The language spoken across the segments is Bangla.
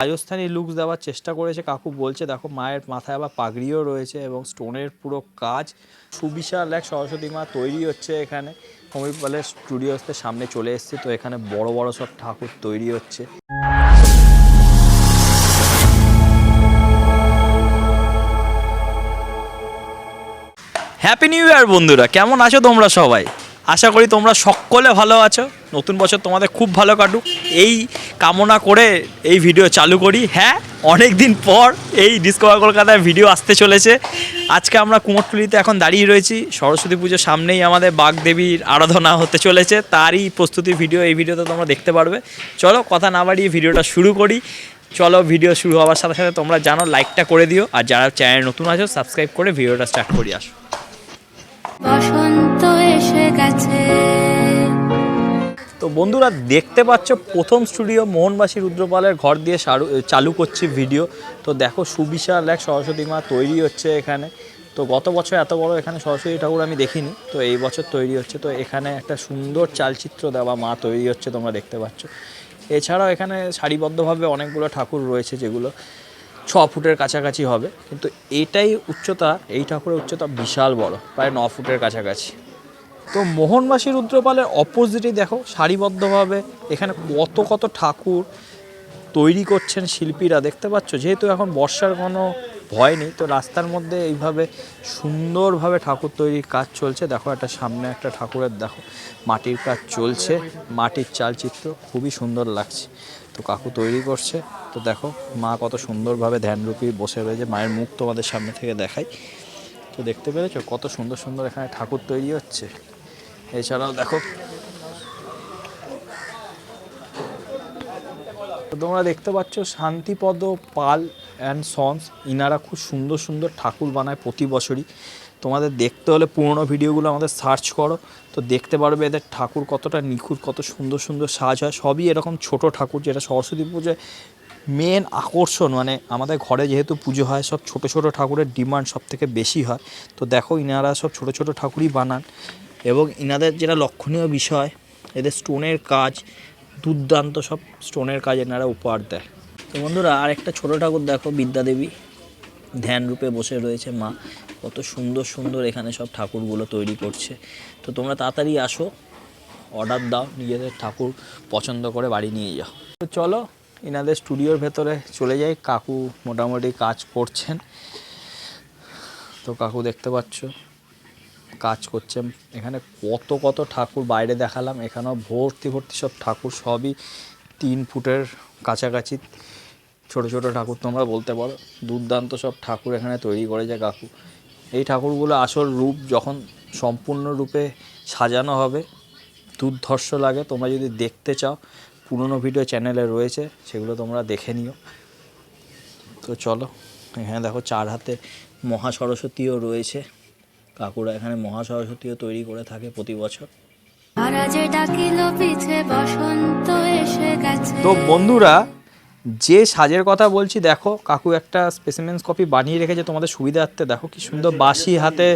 রাজস্থানি লুকস দেওয়ার চেষ্টা করেছে। কাকু বলছে, দেখো, মায়ের মাথায় আবার পাগড়িও রয়েছে এবং স্টোনের পুরো কাজ সুবিশাল এক সরস্বতী মা তৈরি হচ্ছে এখানে। সমীপ পালের স্টুডিওসদের সামনে চলে এসেছি, তো এখানে বড় বড় সব ঠাকুর তৈরি হচ্ছে। হ্যাপি নিউ ইয়ার বন্ধুরা! কেমন আছো তোমরা সবাই? আশা করি তোমরা সকলে ভালো আছো। নতুন বছর তোমাদের খুব ভালো কাটুক। এই কামনা করে এই ভিডিও চালু করি। হ্যাঁ অনেক দিন পর এই ডিসকভার কলকাতায় ভিডিও আসতে চলেছে। আজকে আমরা কুমোরটুলিতে এখন দাঁড়িয়ে রয়েছি। সরস্বতী পুজোর সামনেই আমাদের বাগদেবীর আরাধনা হতে চলেছে। তারই প্রস্তুতি ভিডিও, এই ভিডিওতে তোমরা দেখতে পারবে। চলো কথা না বাড়িয়ে ভিডিওটা শুরু করি। চলো ভিডিও শুরু হওয়ার সাথে সাথে তোমরা জানো লাইকটা করে দিও। আর যারা চ্যানেল নতুন আছো সাবস্ক্রাইব করে ভিডিওটা স্টার্ট করি আসো। বসন্ত গেছে। তো বন্ধুরা, দেখতে পাচ্ছ প্রথম স্টুডিও মোহনবাসী রুদ্রপালের ঘর দিয়ে চালু করছি ভিডিও। তো দেখো সুবিশাল এক সরস্বতী মা তৈরি হচ্ছে এখানে। তো গত বছর এত বড় এখানে সরস্বতী ঠাকুর আমি দেখিনি। তো এই বছর তৈরি হচ্ছে। তো এখানে একটা সুন্দর চালচিত্র দেওয়া মা তৈরি হচ্ছে, তোমরা দেখতে পাচ্ছ। এছাড়াও এখানে সারিবদ্ধভাবে অনেকগুলো ঠাকুর রয়েছে, যেগুলো ছ ফুটের কাছাকাছি হবে। কিন্তু এটাই উচ্চতা, এই ঠাকুরের উচ্চতা বিশাল বড়, প্রায় ন ফুটের কাছাকাছি। তো মোহনবাসী রুদ্রপালের অপোজিটেই দেখো, সারিবদ্ধভাবে এখানে কত কত ঠাকুর তৈরি করছেন শিল্পীরা। দেখতে পাচ্ছ, যেহেতু এখন বর্ষার কোনো ভয় নেই, তো রাস্তার মধ্যে এইভাবে সুন্দরভাবে ঠাকুর তৈরির কাজ চলছে। দেখো, একটা সামনে একটা ঠাকুরের দেখো, মাটির কাজ চলছে, মাটির চালচিত্র খুবই সুন্দর লাগছে। তো কাকু তৈরি করছে, তো দেখো, মা কত সুন্দরভাবে ধ্যানরূপী বসে রয়েছে। মায়ের মুখ তোমাদের সামনে থেকে দেখাই। তো দেখতে পেরেছ, কত সুন্দর সুন্দর এখানে ঠাকুর তৈরি হচ্ছে। এছাড়াও দেখো। তোমরা দেখতে পাচ্ছ, শান্তিপদ, পাল অ্যান্ড সন্স, ইনারা খুব সুন্দর সুন্দর ঠাকুর বানায় প্রতি বছরই। তোমাদের দেখতে হলে পুরোনো ভিডিওগুলো আমাদের সার্চ করো। তো দেখতে পারবে এদের ঠাকুর কতটা নিখুঁত, কত সুন্দর সুন্দর সাজ হয়। সবই এরকম ছোট ঠাকুর যেটা সরস্বতী পুজোয় মেন আকর্ষণ মানে আমাদের ঘরে যেহেতু পুজো হয়, সব ছোট ছোট ঠাকুরের ডিমান্ড সব থেকে বেশি হয়। তো দেখো ইনারা সব ছোট ছোট ঠাকুরই বানান। এবং ইনাদের যেটা লক্ষণীয় বিষয়, এদের স্টোনের কাজ, দুর্দান্ত সব স্টোনের কাজ এনারা উপহার দেয়। তো বন্ধুরা আর একটা ছোটো ঠাকুর দেখো, বিদ্যাদেবী। ধ্যান রূপে বসে রয়েছে মা। কত সুন্দর সুন্দর এখানে সব ঠাকুরগুলো তৈরি করছে। তো তোমরা তাড়াতাড়ি আসো, অর্ডার দাও, নিজেদের ঠাকুর পছন্দ করে বাড়ি নিয়ে যাও। তো চলো এনাদের স্টুডিওর ভেতরে চলে যাই। কাকু মোটামুটি কাজ করছেন। তো কাকু দেখতে পাচ্ছ। কাজ করছে। এখানে কত কত ঠাকুর বাইরে দেখালাম, এখানেও ভর্তি ভর্তি সব ঠাকুর, সবই তিন ফুটের কাছাকাছি ছোট ছোট ঠাকুর তোমরা বলতে পারো। দুর্দান্ত সব ঠাকুর এখানে তৈরি করেছে কাকু। এই ঠাকুরগুলো আসল রূপ যখন সম্পূর্ণ রূপে সাজানো হবে, দুর্ধর্ষ লাগে। তোমরা যদি দেখতে চাও, পুরনো ভিডিও চ্যানেলে রয়েছে, সেগুলো তোমরা দেখে নিও। তো চলো, এখানে দেখো চার হাতে মহা সরস্বতীও রয়েছে। কাকুরা এখানে মহা সরস্বতীও তৈরি করে থাকে প্রতি বছর। তো বন্ধুরা যে সাজের কথা বলছি দেখো কাকু একটা স্পেসিমেন্স কপি বানিয়ে রেখেছে তোমাদের সুবিধার্থে। দেখো কি সুন্দর বাঁশি হাতে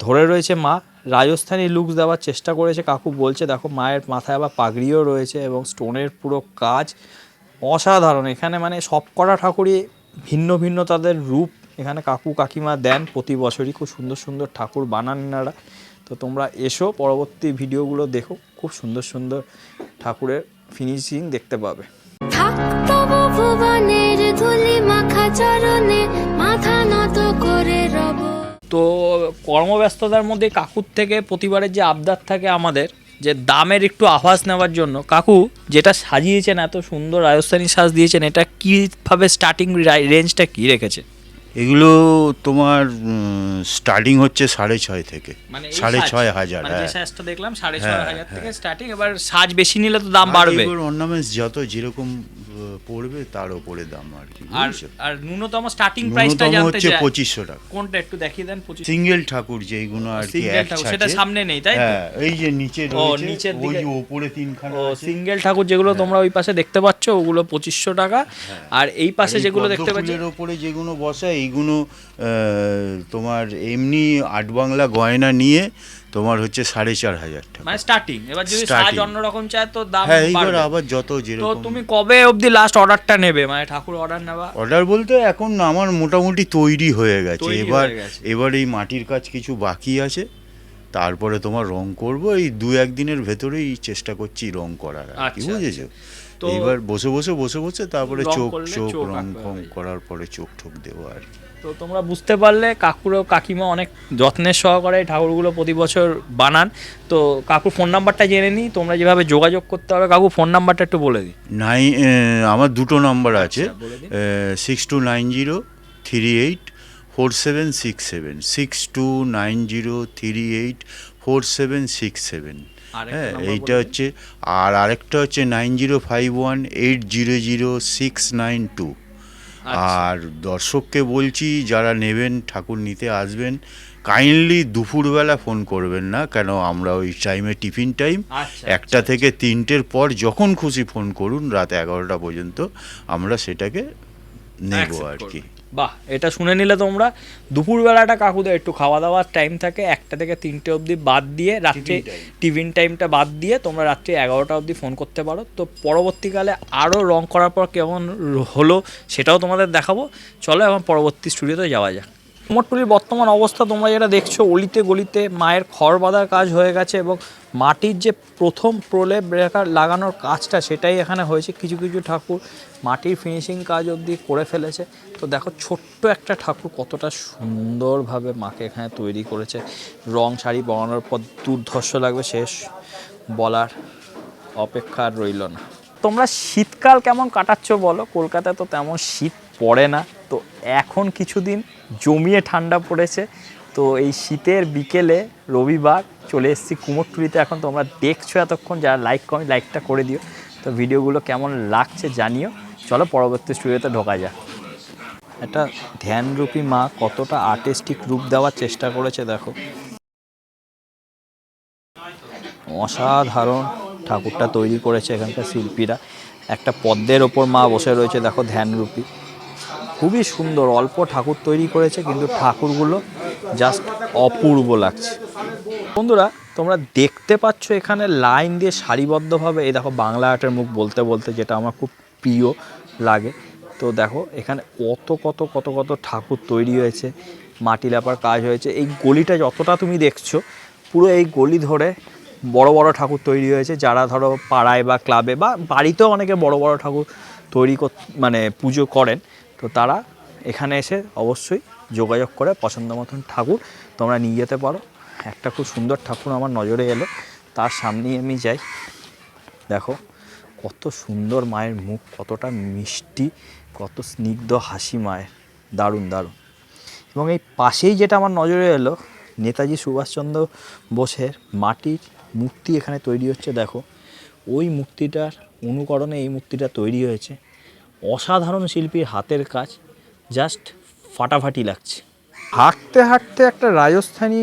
ধরে রয়েছে মা। রাজস্থানি লুকস দেওয়ার চেষ্টা করেছে কাকু বলছে দেখো মায়ের মাথায় আবার পাগড়িও রয়েছে এবং স্টোনের পুরো কাজ অসাধারণ। এখানে মানে সব কটা ঠাকুরই ভিন্ন ভিন্ন তাদের রূপ এখানে কাকু কাকিমা দেন প্রতি বছরই। খুব সুন্দর সুন্দর ঠাকুর বানান এনারা। তো তোমরা এসো পরবর্তী ভিডিওগুলো দেখো। খুব সুন্দর সুন্দর ঠাকুরের ফিনিশিং দেখতে পাবে। থাকতব ভুবনের ধুলি মাখা চরণে মাথা নত করে রব। তো কর্মব্যস্ততার মধ্যে কাকুর থেকে প্রতিবারের যে আবদার থাকে আমাদের যে দামের একটু আভাস নেওয়ার জন্য কাকু যেটা সাজিয়েছেন এত সুন্দর রাজস্থানী সাজ দিয়েছেন এটা কীভাবে স্টার্টিং রেঞ্জটা কী রেখেছে? এগুলো তোমার স্টার্টিং হচ্ছে সাড়ে ছয় থেকে। মানে সাড়ে ছয় হাজার মানে হ্যাঁ। সাজটা দেখলাম সাড়ে ছয় হ্যাঁ, হাজার থেকে স্টার্টিং এবার সাজ বেশি নিলে তো দাম বাড়বে। অর্নামেন্টস যত যেরকম পড়বে তার ওপরে দাম আর কি আর আর ন্যূনতম স্টার্টিং প্রাইসটা জানতে হচ্ছে চাই। পঁচিশশো টাকা। কোনটা একটু দেখিয়ে দেন সিঙ্গেল ঠাকুর যেইগুলো আর কি। সেটা সামনে নেই, তাই হ্যাঁ এই যে নিচে রয়েছে ওই যে ওপরে তিনখানা সিঙ্গেল ঠাকুর যেগুলো তোমরা ওই পাশে দেখতে পাচ্ছ ওগুলো পঁচিশশো টাকা। আর এই পাশে যেগুলো দেখতে পাচ্ছি এর ওপরে যেগুলো বসে এইগুলো তোমার এমনি আট বাংলা গয়না নিয়ে তোমার হচ্ছে সাড়ে চার হাজার টাকা। মানে স্টার্টিং এবার যদি সাজ। অন্যরকম চায় তো দাম হ্যাঁ এইবার আবার যত তো যেরকম তুমি কবে অবধি লাস্ট অর্ডারটা নেবে? মানে ঠাকুর অর্ডার নেবা অর্ডার বলতে এখন আমার মোটামুটি তৈরি হয়ে গেছে। এবার এবার এই মাটির কাজ কিছু বাকি আছে। তারপরে তোমার রং করব। এই দু একদিনের ভেতরেই চেষ্টা করছি রং করার আর কি আচ্ছা, বুঝেছ? তো- এইবার বসে বসে বসে বসে তারপরে চোখ চোখ চোখ রং ফং করার পরে চোখ ঠোক দেবো আর কি। তো তোমরা বুঝতে পারলে কাকুর ও কাকিমা অনেক যত্নের সহকারে ঠাকুরগুলো প্রতি বছর বানান। তো কাকুর ফোন নাম্বারটা জেনে নিই তোমরা যেভাবে যোগাযোগ করতে হবে কাকু ফোন নাম্বারটা একটু বলে দিই। নাই আমার দুটো নাম্বার আছে। Six two nine zero three eight four seven six seven six two nine zero three eight four seven six seven হ্যাঁ এইটা হচ্ছে আর আরেকটা হচ্ছে nine zero five one eight zero zero six nine two. আর দর্শককে বলছি যারা নেবেন ঠাকুর নিতে আসবেন কাইন্ডলি দুপুরবেলা ফোন করবেন না কেন আমরা ওই টাইমে টিফিন টাইম আচ্ছা, একটা থেকে তিনটের পর যখন খুশি ফোন করুন রাত এগারোটা পর্যন্ত আমরা সেটাকে নেব আর কি। বাহ এটা শুনে নিলে তোমরা। দুপুরবেলাটা কাকুদের একটু খাওয়া দাওয়ার টাইম থাকে একটা থেকে তিনটে অবধি বাদ দিয়ে রাত্রে টিফিন টাইমটা বাদ দিয়ে তোমরা রাত্রে এগারোটা অবধি ফোন করতে পারো। তো পরবর্তীকালে আরও রং করার পর কেমন হলো সেটাও তোমাদের দেখাবো। চলো এখন পরবর্তী স্টুডিওতে যাওয়া যাক। কুমোরটুলির বর্তমান অবস্থা তোমরা যেটা দেখছ, অলিতে গলিতে মায়ের খড় বাঁধার কাজ হয়ে গেছে এবং মাটির যে প্রথম প্রলেপ রেখা লাগানোর কাজটা সেটাই এখানে হয়েছে। কিছু কিছু ঠাকুর মাটির ফিনিশিং কাজ অবধি করে ফেলেছে। তো দেখো ছোট্ট একটা ঠাকুর কতটা সুন্দরভাবে মাকে এখানে তৈরি করেছে। রং শাড়ি বানানোর পর দুর্ধর্ষ লাগবে, শেষ বলার অপেক্ষা রইল না। তোমরা শীতকাল কেমন কাটাচ্ছ বলো? কলকাতায় তো তেমন শীত পড়ে না। তো এখন কিছুদিন জমিয়ে ঠান্ডা পড়েছে। তো এই শীতের বিকেলে রবিবার চলে এসেছি কুমোরটুলিতে। এখন তোমরা দেখছ এতক্ষণ, যারা লাইক কমে লাইকটা করে দিও। তো ভিডিওগুলো কেমন লাগছে জানিও। চলো পরবর্তী স্টুডিওতে ঢোকা যাক। একটা ধ্যানরূপী মা কতটা আর্টিস্টিক রূপ দেওয়ার চেষ্টা করেছে দেখো। অসাধারণ ঠাকুরটা তৈরি করেছে এখানকার শিল্পীরা। একটা পদ্মের ওপর মা বসে রয়েছে দেখো ধ্যানরূপী। খুবই সুন্দর, অল্প ঠাকুর তৈরি করেছে, কিন্তু ঠাকুরগুলো জাস্ট অপূর্ব লাগছে। বন্ধুরা, তোমরা দেখতে পাচ্ছ এখানে লাইন দিয়ে সারিবদ্ধভাবে, এই দেখো বাংলা আর্টের মুখ বলতে বলতে যেটা আমার খুব প্রিয় লাগে। তো দেখো, এখানে কত কত কত কত ঠাকুর তৈরি হয়েছে, মাটি লেপার কাজ হয়েছে। এই গলিটা যতটা তুমি দেখছ, পুরো এই গলি ধরে বড় বড় ঠাকুর তৈরি হয়েছে। যারা ধরো পাড়ায় বা ক্লাবে বা বাড়িতেও অনেকে বড় বড় ঠাকুর তৈরি মানে পুজো করেন তো তারা এখানে এসে অবশ্যই যোগাযোগ করে পছন্দ মতন ঠাকুর তোমরা নিয়ে যেতে পারো। একটা খুব সুন্দর ঠাকুর আমার নজরে এলো। তার সামনেই আমি যাই। দেখো, কত সুন্দর মায়ের মুখ, কতটা মিষ্টি, কত স্নিগ্ধ হাসি মায়ের। দারুণ দারুণ। এবং এই পাশেই যেটা আমার নজরে এলো, নেতাজি সুভাষচন্দ্র বোসের মাটির মূর্তি এখানে তৈরি হচ্ছে। দেখো, ওই মূর্তিটার অনুকরণে এই মূর্তিটা তৈরি হয়েছে। অসাধারণ শিল্পীর হাতের কাজ জাস্ট ফাটাফাটি লাগছে। হাঁটতে হাঁটতে একটা রাজস্থানী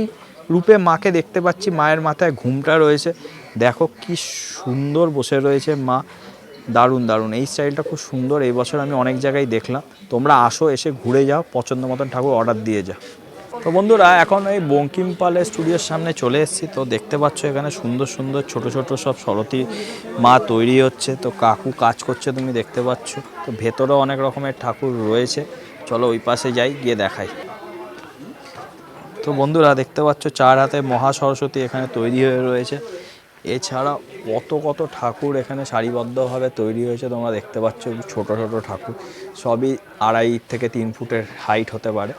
রূপে মাকে দেখতে পাচ্ছি, মায়ের মাথায় ঘুমটা রয়েছে। দেখো কি সুন্দর বসে রয়েছে মা, দারুণ দারুণ। এই স্টাইলটা খুব সুন্দর। এই বছর আমি অনেক জায়গায় দেখলাম। তোমরা আসো, এসে ঘুরে যাও, পছন্দ মতন ঠাকুর অর্ডার দিয়ে যাও। তো বন্ধুরা, এখন এই বঙ্কিম পালের স্টুডিওর সামনে চলে এসেছি। তো দেখতে পাচ্ছ এখানে সুন্দর সুন্দর, ছোট ছোট সব সরতি মা তৈরি হচ্ছে। তো কাকু কাজ করছে তুমি দেখতে পাচ্ছ। তো ভেতরেও অনেক রকমের ঠাকুর রয়েছে। চলো ওই পাশে যাই, গিয়ে দেখাই। তো বন্ধুরা, দেখতে পাচ্ছ চার হাতে মহা সরস্বতী এখানে তৈরি হয়ে রয়েছে। এছাড়া কত কত ঠাকুর এখানে সারিবদ্ধভাবে তৈরি হয়েছে তোমরা দেখতে পাচ্ছ। ছোট ছোট ঠাকুর। সবই আড়াই থেকে তিন ফুটের হাইট হতে পারে।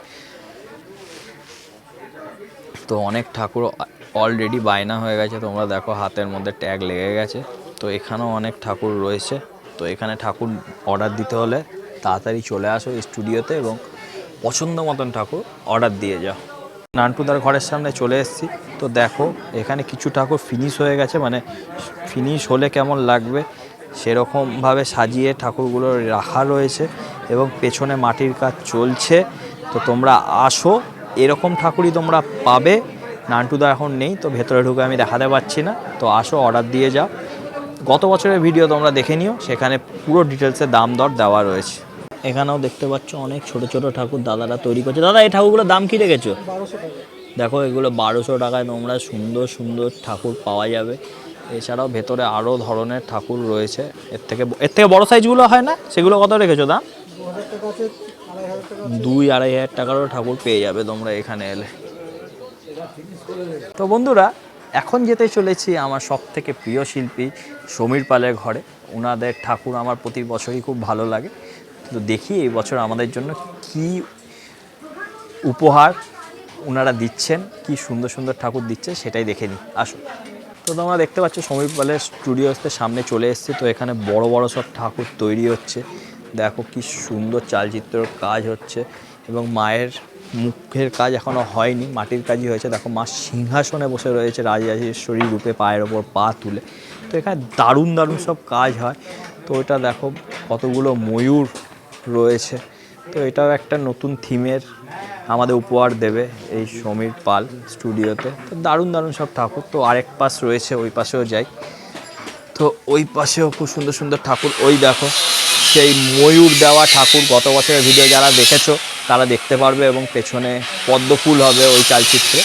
তো অনেক ঠাকুর অলরেডি বায়না হয়ে গেছে, তোমরা দেখো হাতের মধ্যে ট্যাগ লেগে গেছে। তো এখানেও অনেক ঠাকুর রয়েছে। তো এখানে ঠাকুর অর্ডার দিতে হলে তাড়াতাড়ি চলে আসো স্টুডিওতে এবং পছন্দ মতন ঠাকুর অর্ডার দিয়ে যাও। নানটুদার ঘরের সামনে চলে এসেছি। তো দেখো, এখানে কিছু ঠাকুর ফিনিশ হয়ে গেছে মানে ফিনিশ হলে কেমন লাগবে? সেরকমভাবে সাজিয়ে ঠাকুরগুলো রাখা রয়েছে এবং পেছনে মাটির কাজ চলছে। তো তোমরা আসো এরকম ঠাকুরই তোমরা পাবে। নান্টুদা এখন নেই, তো ভেতরে ঢুকে আমি দেখাতে পারছি না। তো আসো অর্ডার দিয়ে যাও। গত বছরের ভিডিও তোমরা দেখে নিও, সেখানে পুরো ডিটেলসে দাম দর দেওয়া রয়েছে। এখানেও দেখতে পাচ্ছ অনেক ছোট ছোট ঠাকুর দাদারা তৈরি করছে। দাদা, এই ঠাকুরগুলোর দাম কী রেখেছো? দেখো, এগুলো বারোশো টাকায় তোমরা সুন্দর সুন্দর ঠাকুর পাওয়া যাবে। এছাড়াও ভেতরে আরও ধরনের ঠাকুর রয়েছে। এর থেকে এর থেকে বড়ো সাইজগুলো হয় না? সেগুলো কত রেখেছো দাম? দুই আড়াই হাজার টাকারও ঠাকুর পেয়ে যাবে তোমরা এখানে এলে। তো বন্ধুরা, এখন যেতে চলেছি আমার সব থেকে প্রিয় শিল্পী সমীর পালের ঘরে। ওনাদের ঠাকুর আমার প্রতি বছরই খুব ভালো লাগে। তো দেখি এই বছর আমাদের জন্য কি উপহার ওনারা দিচ্ছেন, কি সুন্দর সুন্দর ঠাকুর দিচ্ছে সেটাই দেখে নিই। আসো তো তোমরা দেখতে পাচ্ছ সমীর পালের স্টুডিওতে সামনে চলে এসেছি। তো এখানে বড় বড় সব ঠাকুর তৈরি হচ্ছে। দেখো কি সুন্দর চালচিত্রর কাজ হচ্ছে এবং মায়ের মুখের কাজ এখনও হয়নি, মাটির কাজই হয়েছে। দেখো মা সিংহাসনে বসে রয়েছে রাজরাজেশ্বরী রূপে পায়ের ওপর পা তুলে। তো এখানে দারুণ দারুণ সব কাজ হয়। তো এটা দেখো কতগুলো ময়ূর রয়েছে। তো এটাও একটা নতুন থিমের আমাদের উপহার দেবে এই সমীর পাল স্টুডিওতে। তো দারুণ দারুণ সব ঠাকুর। তো আরেক পাশ রয়েছে, ওই পাশেও যাই। তো ওই পাশেও খুব সুন্দর সুন্দর ঠাকুর। ওই দেখো সেই ময়ূর দেওয়া ঠাকুর গত বছরের ভিডিও যারা দেখেছ, তারা দেখতে পারবে এবং পেছনে পদ্ম ফুল হবে ওই চালচিত্রে।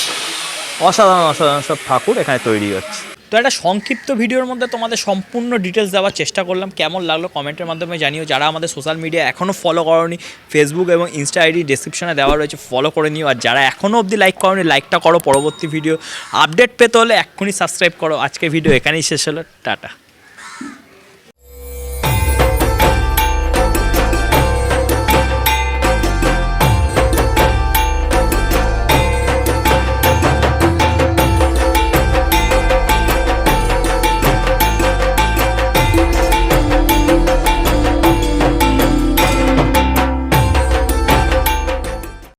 অসাধারণ অসাধারণ সব ঠাকুর এখানে তৈরি হচ্ছে। তো একটা সংক্ষিপ্ত ভিডিওর মধ্যে তোমাদের সম্পূর্ণ ডিটেলস দেওয়ার চেষ্টা করলাম। কেমন লাগল কমেন্টের মাধ্যমে জানিও। যারা আমাদের সোশ্যাল মিডিয়া এখনও ফলো করনি ফেসবুক এবং ইনস্টা আইডি ডিসক্রিপশনে দেওয়া রয়েছে ফলো করে নিও। আর যারা এখনও অবধি লাইক করনি লাইকটা করো পরবর্তী ভিডিও আপডেট পেতে হলে এক্ষুনি সাবস্ক্রাইব করো। আজকে ভিডিও এখানেই শেষ হলো। টাটা।